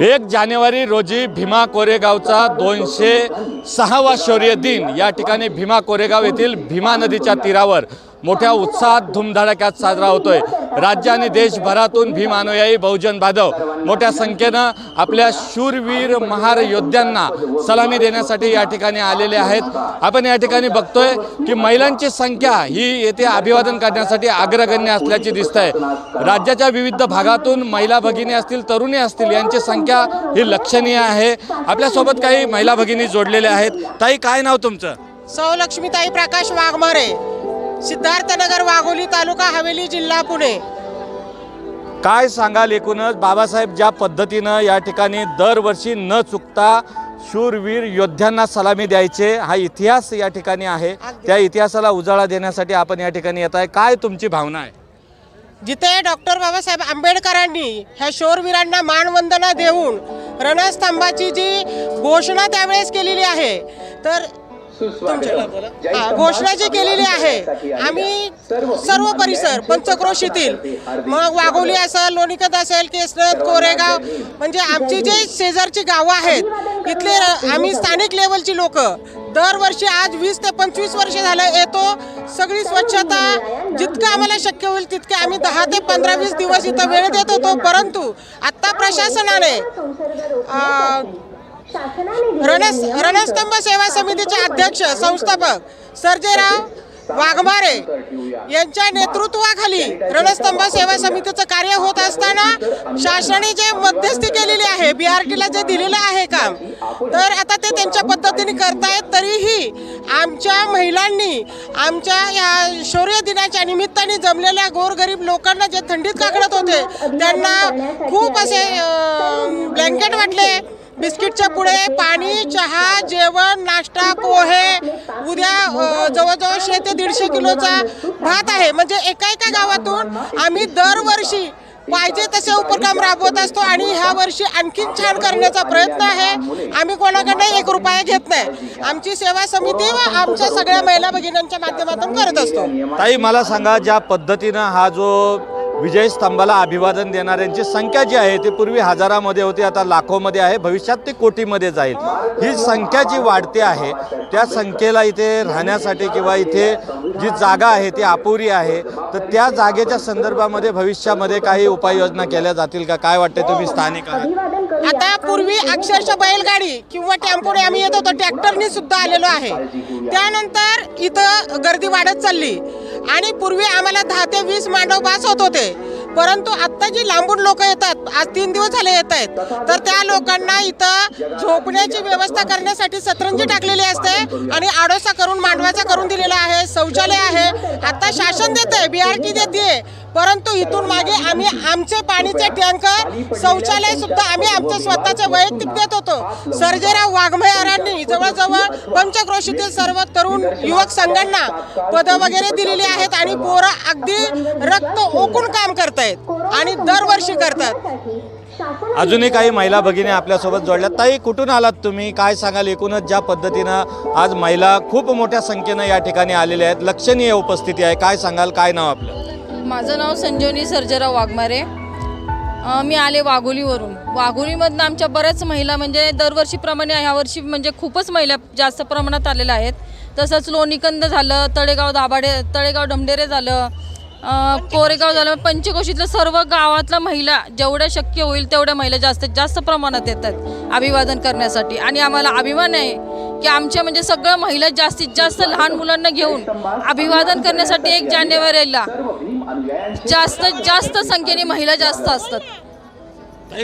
एक जानेवारी रोजी भीमा कोरेगावचा दोनशे सहावा शौर्य दिन. या ठिकाणी भीमा कोरेगाव येथील भीमा नदीच्या तीरावर मोठ्या उत्साहात धुमधडाक्यात साजरा होतोय. राज्य आणि देशभरातून भीम अनुयायी बहुजन बांधव मोठ्या संख्येनं आपल्या शूरवीर महार योद्ध्यांना सलामी देण्यासाठी या ठिकाणी आलेले आहेत. आपण या ठिकाणी बघतोय की महिलांची संख्या ही येथे अभिवादन करण्यासाठी अग्रगण्य असल्याची दिसत आहे राज्याच्या विविध भागातून महिला भगिनी असतील तरुणी असतील यांची संख्या ही लक्षणीय आहे. आपल्यासोबत काही महिला भगिनी जोडलेल्या आहेत. ताई काय नाव तुमचं? सौ लक्ष्मीताई प्रकाश वाघमारे. सिद्धार्थनगर वाघोली तालुका हवेली जिल्हा पुणे. काय सांगाल एकूणच? बाबासाहेब ज्या पद्धतीनं या ठिकाणी दरवर्षी न चुकता शूरवीर योद्ध्यांना सलामी द्यायचे हा इतिहास या ठिकाणी आहे. त्या इतिहासाला उजाळा देण्यासाठी आपण या ठिकाणी येत आहे. काय तुमची भावना आहे? जिथे डॉक्टर बाबासाहेब आंबेडकरांनी ह्या शोरवीरांना मानवंदना देऊन रणस्तंभाची जी घोषणा त्यावेळेस केलेली आहे तर घोषणा जी केलेली आहे आम्ही सर्व परिसर पंचक्रोशीतील मग वाघोली असेल लोणीकत असेल केसनद कोरेगाव म्हणजे आमची जे शेजारची गावं आहेत इथले आम्ही स्थानिक लेवलची लोक. दरवर्षी आज वीस ते पंचवीस वर्ष झालं येतो सगळी स्वच्छता जितकं आम्हाला शक्य होईल तितके आम्ही दहा ते पंधरा वीस दिवस इथं वेळ देत होतो परंतु आत्ता प्रशासनाने अं, रणस रणस्तंभ सेवा समितीचे अध्यक्ष संस्थापक सर्जेराव वाघमारे यांच्या नेतृत्वाखाली रणस्तंभ सेवा समितीचं कार्य होत असताना शासनाने जे मध्यस्थी केलेली आहे बी आर टीला जे दिलेलं आहे काम तर आता ते त्यांच्या पद्धतीने करतायत तरीही आमच्या महिलांनी आमच्या या शौर्य दिनाच्या निमित्ताने जमलेल्या गोरगरीब लोकांना जे थंडीत काकडत होते त्यांना खूप असे ब्लँकेट वाटले. बिस्किटच्या पुढे पाणी चहा जेवण नाश्ता पोहे उद्या जवळजवळ शे ते दीडशे किलोचा भात आहे. म्हणजे एका एका गावातून आम्ही दरवर्षी पाहिजे तसे उपक्रम राबवत असतो आणि ह्या वर्षी आणखीन छान करण्याचा प्रयत्न आहे. आम्ही कोणाकडनं एक रुपया घेत नाही. आमची सेवा समिती व आमच्या सगळ्या महिला भगिनींच्या माध्यमातून करत असतो. ताई मला सांगा ज्या पद्धतीनं हा जो विजय स्तंभाला अभिवादन देणाऱ्यांची संख्या जी आहे ती पूर्वी हजारामध्ये होती आता लाखोमध्ये आहे. भविष्यात ती कोटीमध्ये जाईल. ही संख्या जी वाढते आहे त्या संख्येला इथे राहण्यासाठी किंवा इथे जी जागा आहे ती अपुरी आहे. तर त्या जागेच्या संदर्भामध्ये भविष्यामध्ये काही उपाययोजना केल्या जातील का? काय वाटते तुम्ही स्थानिक आता पूर्वी अक्षरशः बैलगाडी किंवा टेम्पोने आम्ही येत होतो. ट्रॅक्टरनी सुद्धा आलेलो आहे. त्यानंतर इथं गर्दी वाढत चालली. आणि पूर्वी आम्हाला दहा ते वीस मांडव बास होत होते. परंतु आत्ता जी लांबून लोक येतात आज तीन दिवस झाले येत आहेत. तर त्या लोकांना इथं झोपण्याची व्यवस्था करण्यासाठी सतरंजी टाकलेली असते आणि आडोसा करून मांडवाचा करून दिलेला आहे शौचालय आहे. आता शासन देते बीआरटी देते परंतु इथून मागे आम्ही आमचे पाणीचे टँकर शौचालय सुद्धा आम्ही आमचे स्वतःचे वैयक्तिक देत होतो. सर्जेराव वाघमयारांनी जवळजवळ पंचक्रोशीतील सर्व तरुण युवक संघांना पदं वगैरे दिलेली आहेत आणि पोरं अगदी रक्त ओकून काम करतायत आणि दरवर्षी करतात. अजूनही काही महिला भगिनी आपल्यासोबत जोडल्या ताई कुठून आलात तुम्ही? काय सांगाल? एकूणच ज्या पद्धतीनं आज महिला खूप मोठ्या संख्येनं या ठिकाणी आलेल्या आहेत. लक्षणीय उपस्थिती आहे. काय सांगाल? काय नाव आपलं? माझं नाव संजीवनी सर्जेराव वाघमारे. मी आले वाघोलीवरून. वाघोलीमधनं आमच्या बऱ्याच महिला म्हणजे दरवर्षीप्रमाणे ह्यावर्षी म्हणजे खूपच महिला जास्त प्रमाणात आलेल्या आहेत. तसंच लोणीकंद झालं तळेगाव दाभाडे तळेगाव ढमढेरे झालं कोरेगाव झालं पंचकोशीतलं सर्व गावातल्या महिला जेवढ्या शक्य होईल तेवढ्या महिला जास्तीत जास्त प्रमाणात येतात अभिवादन करण्यासाठी. आणि आम्हाला अभिमान आहे की आमच्या म्हणजे सगळ्या महिला जास्तीत जास्त लहान मुलांना घेऊन अभिवादन करण्यासाठी एक जानेवारीला जास्तीत जास्त संख्येने महिला जास्त असतात.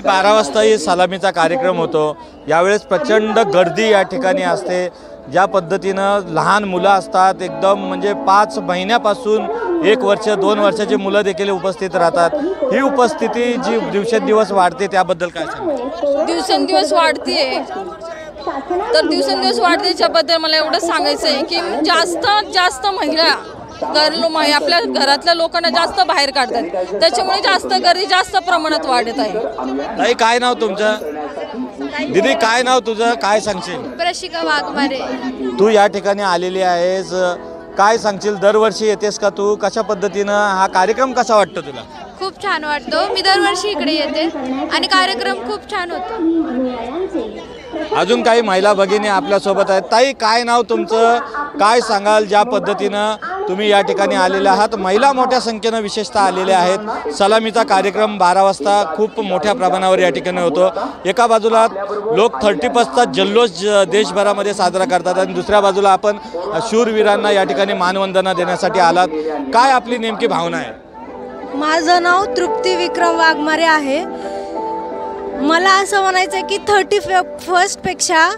बारा वाजता ही सलामीचा कार्यक्रम होतो. यावेळेस प्रचंड गर्दी या ठिकाणी असते. ज्या पद्धतीनं लहान मुलं असतात एकदम म्हणजे पाच महिन्यापासून एक वर्ष दोन वर्षाची मुलं देखील उपस्थित राहतात. ही उपस्थिती जी दिवसेंदिवस वाढते त्याबद्दल काय सांगा दिवसेंदिवस वाढतीये. तर दिवसेंदिवस वाढतीच्याबद्दल मला एवढं सांगायचं आहे की जास्त जास्त महिला घर लो- मा- आपल्या घरातल्या लोकांना जास्त बाहेर काढतात. त्याच्यामुळे जास्त गर्दी जास्त प्रमाणात वाढत आहे. ताई काय नाव तुमचं? दीदी काय नाव तुझं? काय सांगशील? प्रशिका वाघमारे. तू या ठिकाणी आलेली आहेस. काय सांगशील? दरवर्षी येतेस का तू? कशा पद्धतीनं? हा कार्यक्रम कसा वाटतो तुला? खूप छान वाटतो. मी दरवर्षी इकडे येते आणि कार्यक्रम खूप छान होतो. अजून काही महिला भगिनी आपल्यासोबत आहेत. ताई काय नाव तुमचं? काय सांगाल ज्या पद्धतीनं? तुम्ही या ठिकाणी आलेले आहात. महिला मोठ्या संख्येनं विशेषतः आलेल्या आहेत. सलामीचा कार्यक्रम बारा वाजता खूप मोठ्या प्रमाणावर या ठिकाणी होतो. एका बाजूला लोक थर्टी फर्स्टचा जल्लोष ज- देशभरामध्ये साजरा करतात आणि दुसऱ्या बाजूला आपण शूरवीरांना या ठिकाणी मानवंदना देण्यासाठी आलात. काय आपली नेमकी भावना आहे? माझं नाव तृप्ती विक्रम वाघमारे आहे. मला असं म्हणायचं आहे की थर्टी फ फर्स्टपेक्षा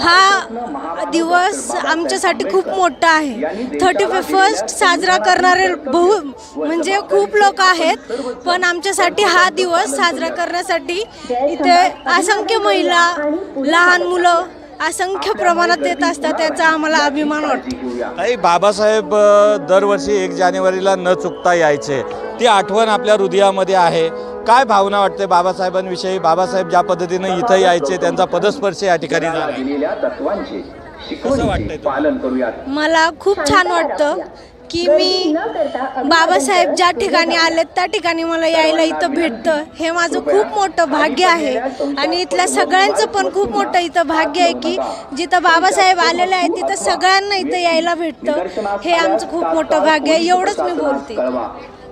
हा दिवस आमच्यासाठी खूप मोठा आहे. थर्टी फर्स्ट साजरा करणारे बहु म्हणजे खूप लोक आहेत पण आमच्यासाठी हा दिवस साजरा करण्यासाठी इथे असंख्य महिला लहान मुलं असंख्य प्रमाणात येत असतात त्याचा आम्हाला अभिमान वाटतो ताई बाबासाहेब दरवर्षी एक जानेवारीला न चुकता यायचे. ती आठवण आपल्या हृदयामध्ये आहे. काय भावना वाटते बाबासाहेबांविषयी? बाबासाहेब ज्या पद्धतीने इथं यायचे त्यांचा पदस्पर्श या ठिकाणी झाला. मला खूप छान वाटतं. की मी बाबासाहेब ज्या ठिकाणी आलेत त्या ठिकाणी मला यायला इथं भेटतं. हे माझं खूप मोठं भाग्य आहे. आणि इथल्या सगळ्यांचं पण खूप मोठं इथं भाग्य आहे की जिथं बाबासाहेब आलेले आहेत तिथं सगळ्यांना इथं यायला भेटतं. हे आमचं खूप मोठं भाग्य आहे. एवढंच मी बोलते.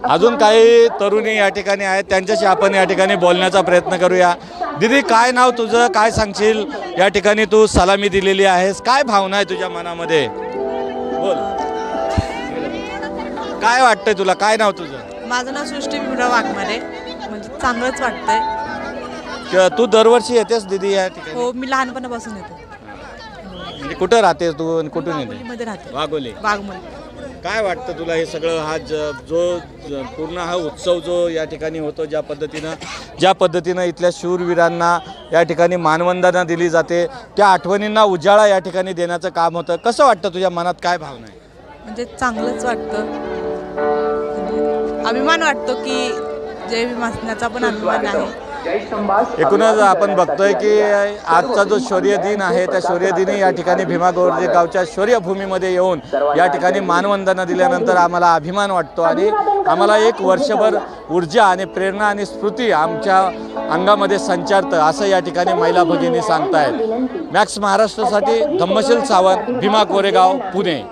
अजून काही तरुणी या ठिकाणी आहेत त्यांच्याशी आपण या ठिकाणी बोलण्याचा प्रयत्न करूया. दिदी काय नाव तुझं? काय सांगशील? या ठिकाणी तू सलामी दिलेली आहेस. काय भावना आहे तुझ्या मनामध्ये? बोल. काय वाटतंय तुला? काय नाव तुझं? माझं नाव सृष्टी भीमराव वाघमारे. म्हणजे चांगलंच वाटतंय. क- तू दरवर्षी येतेस दिदी या ठिकाणी? हो मी लहानपणापासून येते. म्हणजे कुठं राहतेस तू आणि कुठून येते? राहते. वाघोली. वाघमोली. काय वाटतं तुला हे सगळं? हा ज जो ज- पूर्ण हा उत्सव जो या ठिकाणी होतो ज्या पद्धतीनं ज्या पद्धतीनं इथल्या शूरवीरांना या ठिकाणी मानवंदना दिली जाते त्या आठवणींना उजाळा या ठिकाणी देण्याचं काम होतं. कसं वाटतं तुझ्या मनात? काय भावना आहे? म्हणजे चांगलंच वाटतं. अभिमान वाटतो की जय भीम असण्याचा पण अभिमान आहे. एकूणच आपण बघतोय की आजचा जो शौर्य दिन आहे त्या शौर्य दिनी या ठिकाणी भीमा गोरजे गावच्या शौर्यभूमीमध्ये येऊन या ठिकाणी मानवंदना दिल्यानंतर आम्हाला अभिमान वाटतो आणि आम्हाला एक वर्षभर ऊर्जा आणि प्रेरणा आणि स्फूर्ती आमच्या अंगामध्ये संचारतं असं या ठिकाणी महिला भगिनी सांगतायत. मॅक्स महाराष्ट्रासाठी धम्मशील सावंत भीमा कोरेगाव पुणे.